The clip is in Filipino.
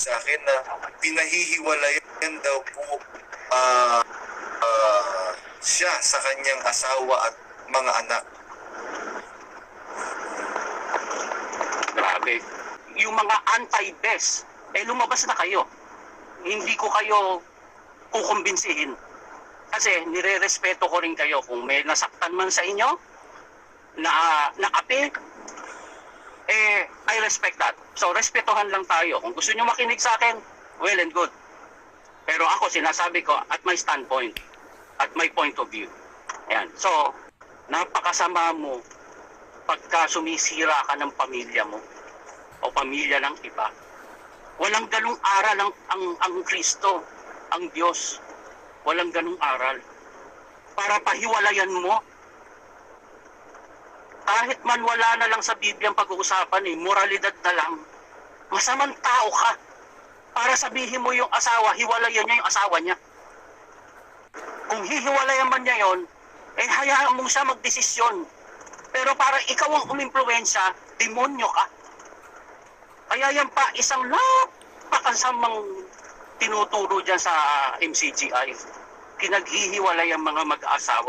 sa akin na pinahihiwalayan daw po ah, ah, siya sa kanyang asawa at mga anak. Grabe. Yung mga anti-best, eh lumabas na kayo. Hindi ko kayo kukumbinsihin. Kasi nire-respeto ko rin kayo. Kung may nasaktan man sa inyo, na, na api, eh, I respect that. So, respetuhan lang tayo. Kung gusto nyo makinig sa akin, well and good. Pero ako, sinasabi ko, at my standpoint, at my point of view. Ayan. So, napakasama mo pagka sumisira ka ng pamilya mo o pamilya ng iba. Walang ganung aral ang, ang, ang Kristo, ang Diyos. Walang ganung aral. Para pahiwalayan mo. Kahit man wala na lang sa Biblia ang pag-uusapan eh, moralidad na lang. Masamang tao ka. Para sabihin mo yung asawa, hiwalayan niya yung asawa niya. Kung hihiwalayan man niya yon, eh hayaan mo siya magdesisyon. Pero para ikaw ang umimpluwensya, demonyo ka. Kaya yan pa, isang napakasamang tinuturo dyan sa MCGI. Pinaghihiwalay ang mga mag-asawa.